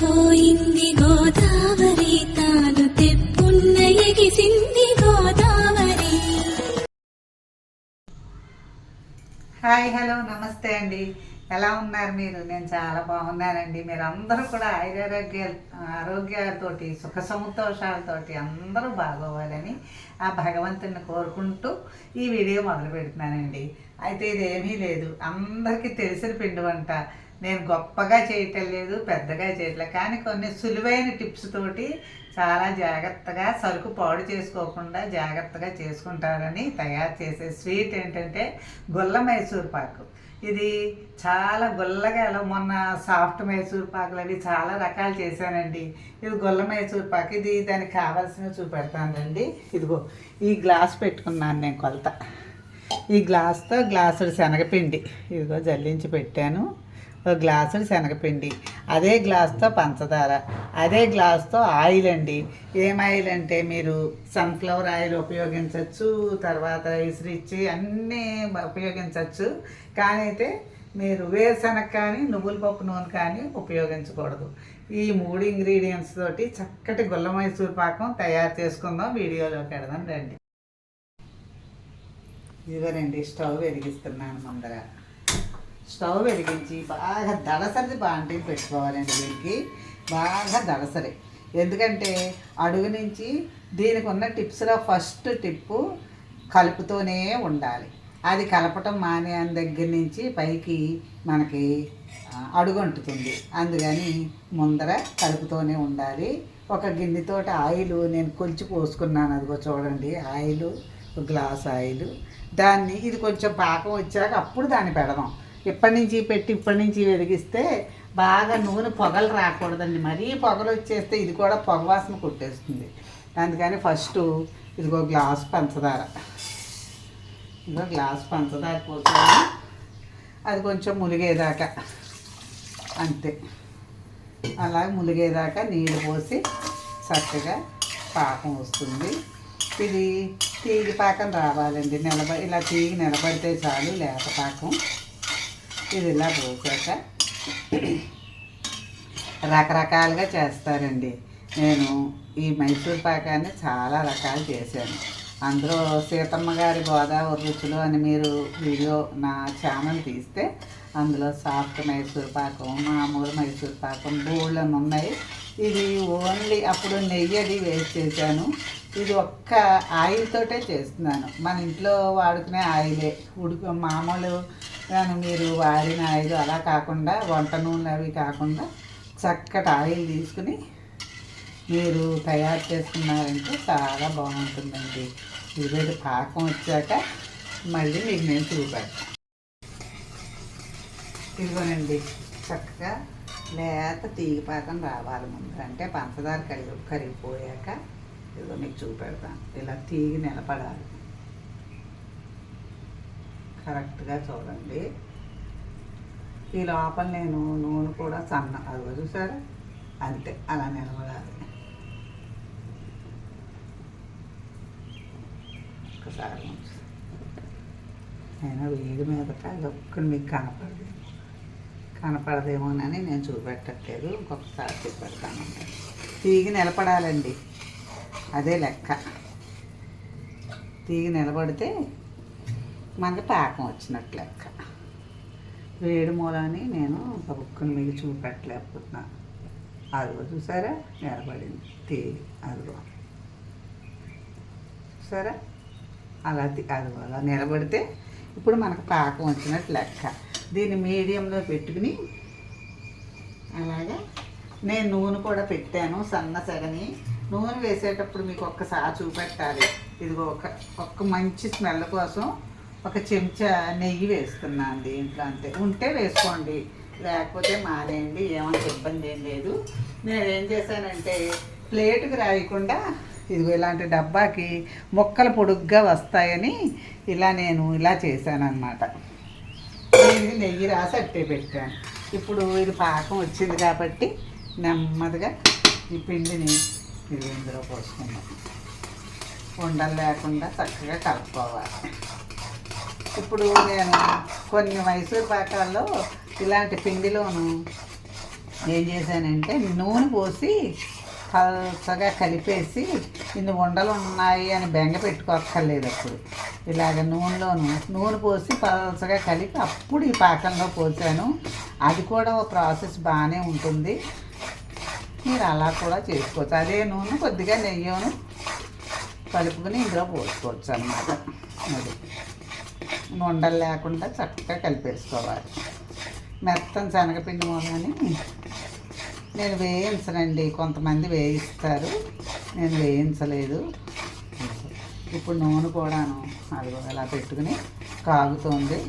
పొంగిపోయింది గోదావరి తాను తెప్పున్న ఎగిసింది గోదావరి హాయ్ హలో నమస్తే అండి. ఎలా ఉన్నారు మీరు? నేను చాలా బాగున్నానండి. మీరు అందరూ కూడా ఆరోగ్య ఆరోగ్యాలతోటి సుఖ సంతోషాలతోటి అందరూ బాగోవాలని ఆ భగవంతుని కోరుకుంటూ ఈ వీడియో మొదలు పెడుతున్నానండి. అయితే ఇదేమీ లేదు. అందరికీ తెలిసిన పిండి వంట. నేను గొప్పగా చేయటం లేదు పెద్దగా చేయట్లేదు. కానీ కొన్ని సులువైన టిప్స్ తోటి చాలా జాగ్రత్తగా సరుకు పాడు చేసుకోకుండా జాగ్రత్తగా చేసుకుంటారని తయారు చేసే స్వీట్ ఏంటంటే గుల్ల మైసూర్ పాకు. ఇది చాలా గుల్లగా ఎలా మొన్న సాఫ్ట్ మైసూర్ పాకులు అవి చాలా రకాలు చేశానండి. ఇది గుల్ల మైసూర్ పాకు. ఇది దానికి కావాల్సినవి చూపెడతానండి. ఇదిగో ఈ గ్లాస్ పెట్టుకున్నాను నేను కొలత. ఈ గ్లాస్తో గ్లాసుడు శనగపిండి. ఇదిగో జల్లించి పెట్టాను. ఒక గ్లాసుడు శనగపిండి అదే గ్లాస్తో పంచదార అదే గ్లాస్తో ఆయిల్ అండి ఏం ఆయిల్ అంటే మీరు సన్ఫ్లవర్ ఆయిల్ ఉపయోగించవచ్చు తర్వాత ఇసిరిచ్చి అన్నీ ఉపయోగించవచ్చు కానీ అయితే మీరు వేరుశనగ కానీ నువ్వుల పప్పు నూనె కానీ ఉపయోగించకూడదు. ఈ మూడు ఇంగ్రీడియంట్స్ తోటి చక్కటి గుల్ల మైసూర్ పాకం తయారు చేసుకుందాం. వీడియోలో పెడదాం రండి. ఇదిగోనండి స్టవ్ వెలిగిస్తున్నాను ముందర. స్టవ్ వెలిగించి బాగా దడసరిది బాంటికి పెట్టుకోవాలండి దీనికి బాగా దడసరి. ఎందుకంటే అడుగు నుంచి దీనికి ఉన్న టిప్స్లో ఫస్ట్ టిప్పు కలుపుతూనే ఉండాలి. అది కలపటం మానే దగ్గర నుంచి పైకి మనకి ఆ, అడుగంటుతుంది అందుకని ముందర కలుపుతూనే ఉండాలి. ఒక గిన్నెతోటి ఆయిల్ నేను కొలిచి పోసుకున్నాను అదిగో చూడండి ఆయిల్ ఒక గ్లాస్ ఆయిల్. దాన్ని ఇది కొంచెం పాకం వచ్చాక అప్పుడు దాన్ని పెడదాం. ఇప్పటి నుంచి పెట్టి ఇప్పటి నుంచి వెలిగిస్తే బాగా నూనె పొగలు రాకూడదండి. మరీ పొగలు వచ్చేస్తే ఇది కూడా పొగ వాసన కొట్టేస్తుంది. అందుకని ఫస్ట్ ఇదిగో గ్లాస్ పంచదార. ఇదిగో గ్లాస్ పంచదార పోసాను. అది కొంచెం ములిగేదాకా. అంతే. అలా ములిగేదాకా నీళ్ళు పోసి చక్కగా పాకం వస్తుంది. ఇది తీగి పాకం రావాలండి. నిలబ ఇలా తీగి నిలబడితే చాలు లేత పాకం. ఇది ఇలా పోసాక రకరకాలుగా చేస్తారండి. నేను ఈ మైసూర్ పాకాన్ని చాలా రకాలు చేశాను. అందులో సీతమ్మ గారి గోదావరి రుచులు అని మీరు వీడియో నా ఛానల్ తీస్తే అందులో సాఫ్ట్ మైసూర్ పాకం మామూలు మైసూర్ పాకం బూళ్ళని ఉన్నాయి. ఇది ఓన్లీ అప్పుడు నెయ్యి అది వేస్ట్ చేశాను. ఇది ఒక్క ఆయిల్ తోటే చేస్తున్నాను. మన ఇంట్లో వాడుకునే ఆయిలే. ఉడుకు మామూలు కానీ మీరు వాడిన ఆయిల్ అలా కాకుండా వంట నూనెలు అవి కాకుండా చక్కటి ఆయిల్ తీసుకుని మీరు తయారు చేసుకున్నారంటే చాలా బాగుంటుందండి. ఈరోజు పాకం వచ్చాక మళ్ళీ మీకు నేను చూపెడతాను ఇదిగోనండి చక్కగా లేత తీగి పాకం రావాలి ముందు. అంటే పంచదార కరిగి కరిగిపోయాక ఇదిగో మీకు చూపెడతాను ఇలా తీగి నిలబడాలి. కరెక్ట్గా చూడండి. ఈ లోపల నేను నూనె కూడా సన్న అది చూసారా? అంతే అలా నిలబడాలి. ఒకసారి నేను వేడి మీదట ఒక్కడు మీకు కనపడదు. కనపడదేమోనని నేను చూపెట్టట్లేదు. ఇంకొకసారి చూపెడతాను. తీగి నిలబడాలండి. అదే లెక్క. తీగి నిలబడితే మనకి పాకం వచ్చినట్టు లెక్క. వేడి మూలని నేను ఒక బుక్కుని మీకు చూపెట్టలేకపోతున్నా. అదిగో చూసారా? నిలబడింది తేలి అదిగో. చూసారా? అలా అదిగో అలా నిలబడితే ఇప్పుడు మనకు పాకం వచ్చినట్టు లెక్క. దీన్ని మీడియంలో పెట్టుకుని అలాగా నేను నూనె కూడా పెట్టాను సన్న సగని. నూనె వేసేటప్పుడు మీకు ఒక్కసారి చూపెట్టాలి. ఇదిగో ఒక ఒక్క మంచి స్మెల్ కోసం ఒక చెంచా నెయ్యి వేస్తున్నాను దీంట్లో అంతే. ఉంటే వేసుకోండి. లేకపోతే మానేయండి ఏమంత ఇబ్బంది ఏం లేదు. నేను ఏం చేశానంటే ప్లేటుకి రాయకుండా ఇదిగో ఇలాంటి డబ్బాకి మొక్కలు పొడుగ్గా వస్తాయని ఇలా నేను ఇలా చేశానమాట అనమాట నెయ్యి రాసి అట్టే పెట్టాను. ఇప్పుడు ఇది పాకం వచ్చింది కాబట్టి నెమ్మదిగా ఈ పిండిని ఇది ఇందులో పోసుకుందాం. ఉండలు లేకుండా చక్కగా కలుపుకోవాలి. ఇప్పుడు నేను కొన్ని మైసూర్ పాకాల్లో ఇలాంటి పిండిలోను ఏం చేశానంటే నూనె పోసి పలచగా కలిపేసి ఇన్ని ఉండలు ఉన్నాయి అని బెంగ పెట్టుకోక్కర్లేదు అప్పుడు. ఇలాగ నూనెలోను. నూనె పోసి పలచగా కలిపి అప్పుడు ఈ పాకంలో పోసాను. అది కూడా ఒక ప్రాసెస్ బాగానే ఉంటుంది. మీరు అలా కూడా చేసుకోవచ్చు. అదే నూనె కొద్దిగా నెయ్యను కలుపుకొని ఇందులో పోసుకోవచ్చు అన్నమాట. అది. ఉండలు లేకుండా చక్కగా కలిపేసుకోవాలి. మెత్తని శనగపిండి మూలని నేను వేయించనండి. కొంతమంది వేయిస్తారు. నేను వేయించలేదు. ఇప్పుడు నూనె కూడాను అది ఇలా పెట్టుకుని కాగుతుంది.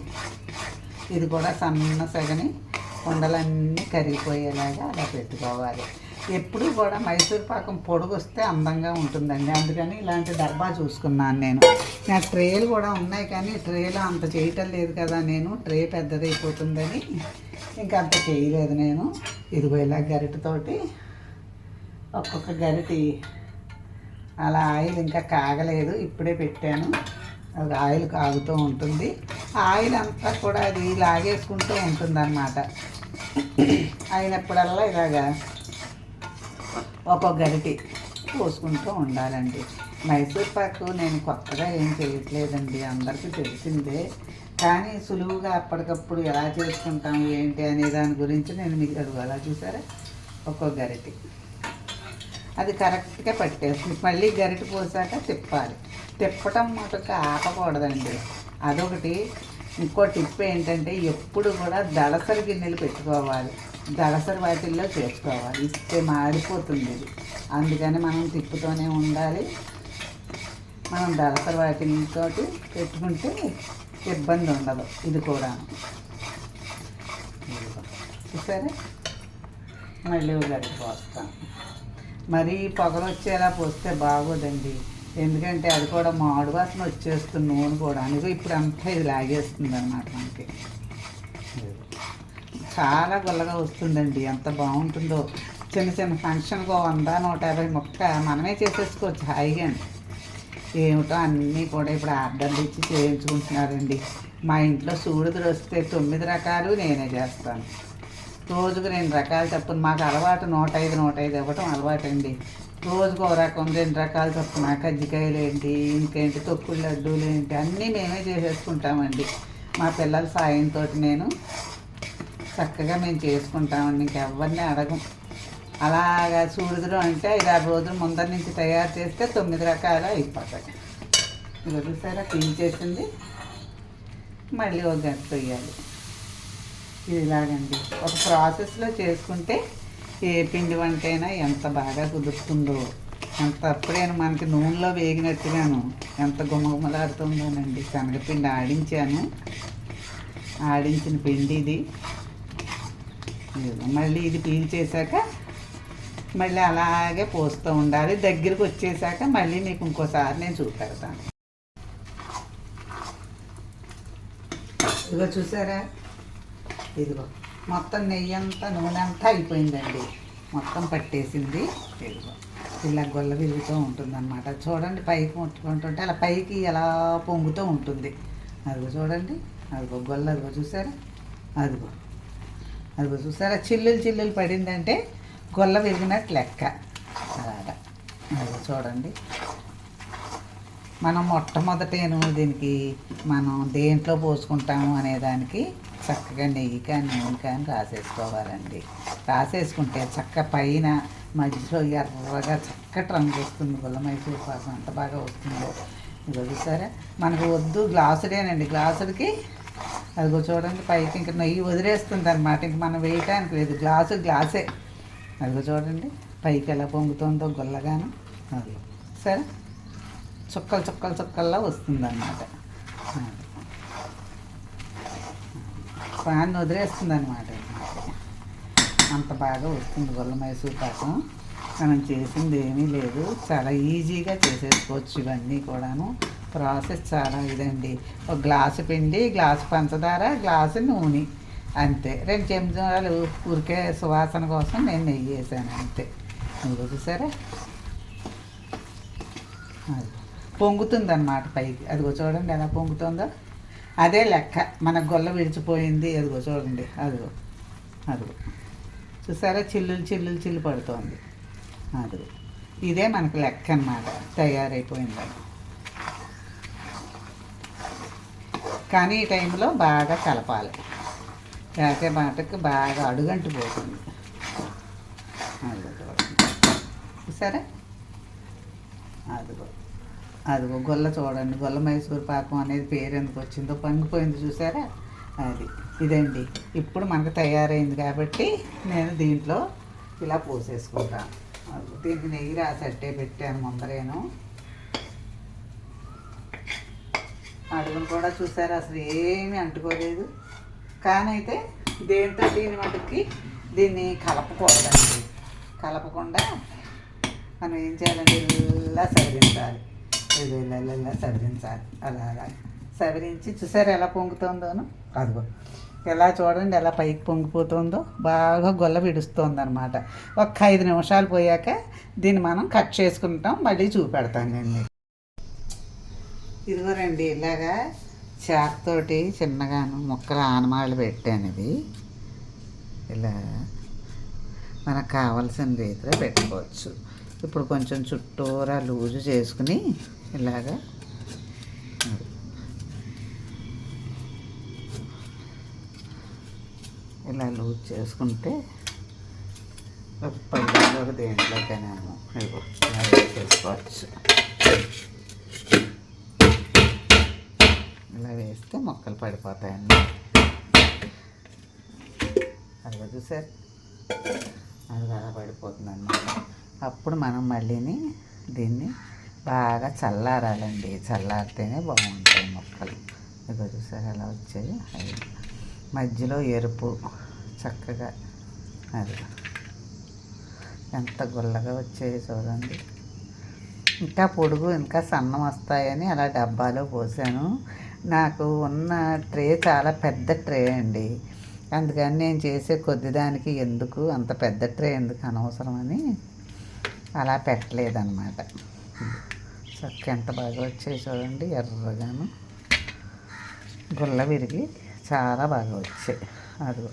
ఇది కూడా సన్న సగని ఉండలన్నీ కరిగిపోయేలాగా అలా పెట్టుకోవాలి. ఎప్పుడు కూడా మైసూర్ పాకం పొడుగొస్తే అందంగా ఉంటుందండి. అందుకని ఇలాంటి డబ్బా చూసుకున్నాను నేను. నా ట్రేలు కూడా ఉన్నాయి కానీ ట్రేలో అంత చేయటం లేదు కదా నేను. ట్రే పెద్దదైపోతుందని ఇంకా అంత చేయలేదు నేను. ఇదిగో ఇలా గరిటతోటి ఒక్కొక్క గరిటి అలా ఆయిల్ ఇంకా కాగలేదు. ఇప్పుడే పెట్టాను. అది ఆయిల్ కాగుతూ ఉంటుంది. ఆయిల్ అంతా కూడా అది లాగేసుకుంటూ ఉంటుందన్నమాట. అయినప్పుడల్లా ఇలాగా ఒక గరిటి పోసుకుంటూ ఉండాలండి. మైసూర్ పాకు నేను కొత్తగా ఏం చేయట్లేదండి అందరికీ తెలిసిందే. కానీ సులువుగా అప్పటికప్పుడు ఎలా చేసుకుంటాం ఏంటి అనే దాని గురించి నేను మీకు అడుగు అలా చూసారా? ఒక్కో గరిటి. అది కరెక్ట్గా పట్టేస్తుంది. మళ్ళీ గరిటె పోసాక తిప్పాలి. తిప్పటం మటుకు ఆపకూడదండి. అదొకటి. ఇంకో టిప్ ఏంటంటే ఎప్పుడు కూడా దళసరి గిన్నెలు పెట్టుకోవాలి. దళసరి వాటిల్లో చేసుకోవాలి. ఇస్తే మాడిపోతుంది ఇది. అందుకని మనం తిప్పుతూనే ఉండాలి. మనం దళసరి వాటితో పెట్టుకుంటే ఇబ్బంది ఉండదు. ఇది కూడా చూసారా? మళ్ళీ గడికి పోస్తాం మరీ పొగలు వచ్చేలా పోస్తే బాగోదండి. ఎందుకంటే అది కూడా మాడు వాసన వచ్చేస్తుంది నూనె కూడా. అందుకే ఇప్పుడు అంతా ఇది లాగేస్తుంది అనమాట మనకి. చాలా గుల్లగా వస్తుందండి. ఎంత బాగుంటుందో. చిన్న చిన్న ఫంక్షన్కి వంద నూట యాభై ముక్క మనమే చేసేసుకోవచ్చు హాయిగా. ఏమిటో అన్నీ కూడా ఇప్పుడు ఆర్డర్లు ఇచ్చి చేయించుకుంటున్నారండి. మా ఇంట్లో సూడుదులు వస్తే తొమ్మిది రకాలు నేనే చేస్తాను. రోజుకు రెండు రకాలు చప్పున మాకు అలవాటు నూట ఐదు నూట ఐదు ఇవ్వటం అలవాటు అండి రోజుకు ఒక రకం రెండు రకాలు చప్పున కజ్జికాయలు ఏంటి ఇంకేంటి తొక్కుడు లడ్డూలు ఏంటి అన్నీ మేమే చేసేసుకుంటామండి. మా పిల్లల సాయంతో నేను చక్కగా మేము చేసుకుంటామండి ఇంకెవరిని అడగం. అలాగా సూర్యుడు అంటే ఐదు ఆరు రోజుల ముందర నుంచి తయారు చేస్తే తొమ్మిది రకాలు అయిపోతాయి. సరే పిండి చేసింది. మళ్ళీ ఒక గంట వేయాలి ఇది ఇలాగండి. ఒక ప్రాసెస్లో చేసుకుంటే ఏ పిండి వంట అయినా ఎంత బాగా కుదురుతుందో ఎంత అప్పుడేను మనకి నూనెలో వేగినట్టుగాను ఎంత గుమగుమలాడుతుందోనండి. శనగపిండి ఆడించాను. ఆడించిన పిండి ఇది. మళ్ళీ ఇది పీల్చేశాక మళ్ళీ అలాగే పోస్తూ ఉండాలి. దగ్గరికి వచ్చేసాక మళ్ళీ మీకు ఇంకోసారి నేను చూపెడతాను. ఇదిగో చూసారా? ఇదిగో. మొత్తం నెయ్యి అంతా నూనె అంతా అయిపోయిందండి. మొత్తం పట్టేసింది. ఇదిగో. ఇలా గొల్ల విరుగుతూ ఉంటుందన్నమాట. చూడండి పైకి ముట్టుకుంటుంటే అలా పైకి ఎలా పొంగుతూ ఉంటుంది. అదిగో చూడండి. అదిగో గొల్ల అదిగో చూసారా? అదిగో. అది చూసారా? చిల్లులు చిల్లులు పడిందంటే గొల్ల విరిగినట్టు లెక్క. అలాగా. చూడండి. మనం మొట్టమొదటేను దీనికి మనం దేంట్లో పోసుకుంటాము అనే దానికి చక్కగా నెయ్యి కానీ నూనె కానీ రాసేసుకోవాలండి. రాసేసుకుంటే చక్క పైన మధ్యలో ఎర్రగా చక్కటి రంగు వస్తుంది. గుల్ల మైసూర్ పాకం ఎంత బాగా వస్తుందో. ఇది చూసారా? మనకు వద్దు గ్లాసుడేనండి. గ్లాసుడికి అదిగో చూడండి పైకి ఇంక నెయ్యి వదిలేస్తుంది అనమాట ఇంక మనం వేయటానికి లేదు. గ్లాసు గ్లాసే. అదిగో చూడండి పైకి ఎలా పొంగుతుందో గుల్లగాను. అది. సరే? చుక్కలు చుక్కలు చుక్కల్లా వస్తుందన్నమాట. ఫ్యాన్ వదిలేస్తుంది అనమాట అంత బాగా వస్తుంది గొల్ల మైసూర్ పాకం. మనం చేసింది ఏమీ లేదు. చాలా ఈజీగా చేసేసుకోవచ్చు ఇవన్నీ కూడాను. ప్రాసెస్ చాలా ఇదండి. ఒక గ్లాసు పిండి గ్లాసు పంచదార గ్లాసు నూనె. అంతే. రెండు చెంచాలు ఊరికే సువాసన కోసం నేను నెయ్యి వేసాను. అంతే. నువ్వు చూసారా? అది పొంగుతుంది అన్నమాట పైకి. అదిగో చూడండి ఎలా పొంగుతుందో. అదే లెక్క. మన గొల్ల విడిచిపోయింది. అదిగో చూడండి. అదిగో. అదిగో. చూసారా? చిల్లులు చిల్లులు చిల్లు పడుతోంది. అది ఇదే మనకు లెక్క అన్నమాట. తయారైపోయిందని. కానీ ఈ టైంలో బాగా కలపాలి. లేకపోతే మాటకు బాగా అడుగంటు పోతుంది సరే చూడండి. అదిగో అదిగో గొల్ల చూడండి. గొల్ల మైసూర్ పాకం అనేది పేరు ఎందుకు వచ్చిందో పంగిపోయింది చూసారా? అది ఇదండి. ఇప్పుడు మనకు తయారైంది కాబట్టి నేను దీంట్లో ఇలా పోసేసుకుంటాను. దీనికి నెయ్యి రాసట్టే పెట్టాను ముందరేను. అడుగును కూడా చూసారు అసలు ఏమీ అంటుకోలేదు. కానీ అయితే దేంతో దీని మటుకి దీన్ని కలపకూడదండి కలపకుండా మనం ఏం చేయాలంటే ఇలా సవరించాలి. ఇది ఇలా సవరించాలి. అలా అలా సవరించి చూసారు ఎలా పొంగుతుందోను? అదిగో. ఎలా చూడండి ఎలా పైకి పొంగిపోతుందో. బాగా గొల్ల విడుస్తుంది అనమాట ఒక ఐదు నిమిషాలు పోయాక దీన్ని మనం కట్ చేసుకుంటాం మళ్ళీ చూపెడతానండి ఇదిగోరండి ఇలాగా చాకుతోటి చిన్నగాను ముక్కలు ఆనమాళ్ళు పెట్టాను ఇది ఇలా మనకు కావాల్సిన రీతిలో పెట్టుకోవచ్చు. ఇప్పుడు కొంచెం చుట్టూరా లూజు చేసుకుని ఇలాగా ఇలా లూజ్ చేసుకుంటే ఒక పళ్ళలో ఒక దేంట్లోకైనా చేసుకోవచ్చు. ఇలా వేస్తే మొక్కలు పడిపోతాయండి. అదిగో చూసారు. అది అలా పడిపోతుందండి అప్పుడు మనం మళ్ళీని దీన్ని బాగా చల్లారాలండి. చల్లారితేనే బాగుంటాయి మొక్కలు. ఇదిగో చూసారు ఎలా వచ్చాయి? అది మధ్యలో ఎరుపు చక్కగా అది ఎంత గుల్లగా వచ్చాయి చూడండి. ఇంకా పొడుగు ఇంకా సన్నం వస్తాయని అలా డబ్బాలో పోసాను. నాకు ఉన్న ట్రే చాలా పెద్ద ట్రే అండి. అందుకని నేను చేసే కొద్ది దానికి ఎందుకు అంత పెద్ద ట్రే ఎందుకు అనవసరమని అలా పెట్టలేదన్నమాట. చక్క ఎంత బాగా వచ్చాయి చూడండి ఎర్రగాను. గుల్ల విరిగి చాలా బాగా వచ్చాయి. అదిగో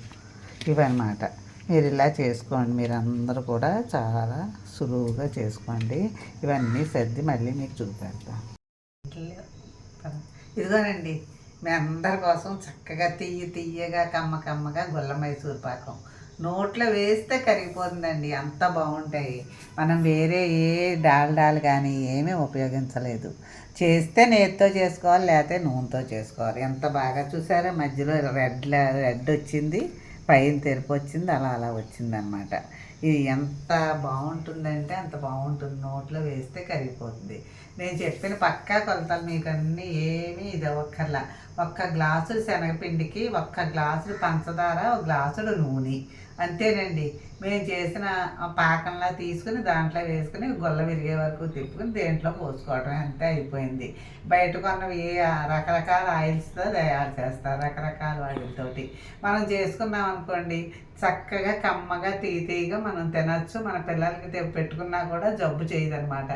ఇవన్నమాట. మీరు ఇలా చేసుకోండి మీరు అందరూ కూడా చాలా సులువుగా చేసుకోండి. ఇవన్నీ సర్ది మళ్ళీ మీకు చూపెడతాను ఇదిగోనండి మీ అందరి కోసం చక్కగా తియ్యి తియ్యగా కమ్మ కమ్మగా గుల్ల మైసూర్ పాకం. నోట్లో వేస్తే కరిగిపోతుందండి అంత బాగుంటాయి. మనం వేరే ఏ డాల్ కానీ ఏమీ ఉపయోగించలేదు. చేస్తే నేతితో చేసుకోవాలి లేకపోతే నూనెతో చేసుకోవాలి. ఎంత బాగా చూసారా? మధ్యలో రెడ్ రెడ్ వచ్చింది పైన తెరుపు వచ్చింది అలా అలా వచ్చిందనమాట. ఇది ఎంత బాగుంటుందంటే అంత బాగుంటుంది. నోట్లో వేస్తే కరిగిపోతుంది. నేను చెప్పిన పక్కా కొలతలు మీకు అన్నీ ఏమీ ఇది ఒక్కర్లా ఒక్క గ్లాసుడు శనగపిండికి ఒక్క గ్లాసుడు పంచదార ఒక గ్లాసుడు నూనె. అంతేనండి. మేము చేసిన పాకంలా తీసుకుని దాంట్లో వేసుకుని గొల్ల విరిగే వరకు తిప్పుకుని దేంట్లో పోసుకోవడం అంతే అయిపోయింది. బయట కొన్నవి రకరకాల ఆయిల్స్తో తయారు చేస్తారు రకరకాల వాటితోటి. మనం చేసుకున్నాం అనుకోండి చక్కగా కమ్మగా తీతీగా మనం తినచ్చు. మన పిల్లలకి పెట్టుకున్నా కూడా జబ్బు చేయదనమాట.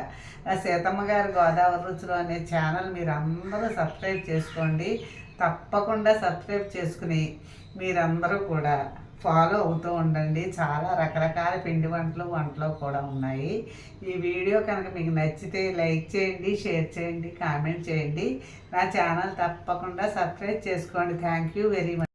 ఆ సీతమ్మ గారి గోదావరి రుచులు అనే ఛానల్ మీరు అందరూ సబ్స్క్రైబ్ చేసుకోండి. తప్పకుండా సబ్స్క్రైబ్ చేసుకుని మీరందరూ కూడా ఫాలో అవుతూ ఉండండి. చాలా రకరకాల పిండి వంటలు వంటలు కూడా ఉన్నాయి. ఈ వీడియో కనుక మీకు నచ్చితే లైక్ చేయండి షేర్ చేయండి కామెంట్ చేయండి. నా ఛానల్ తప్పకుండా సబ్స్క్రైబ్ చేసుకోండి. Thank you very much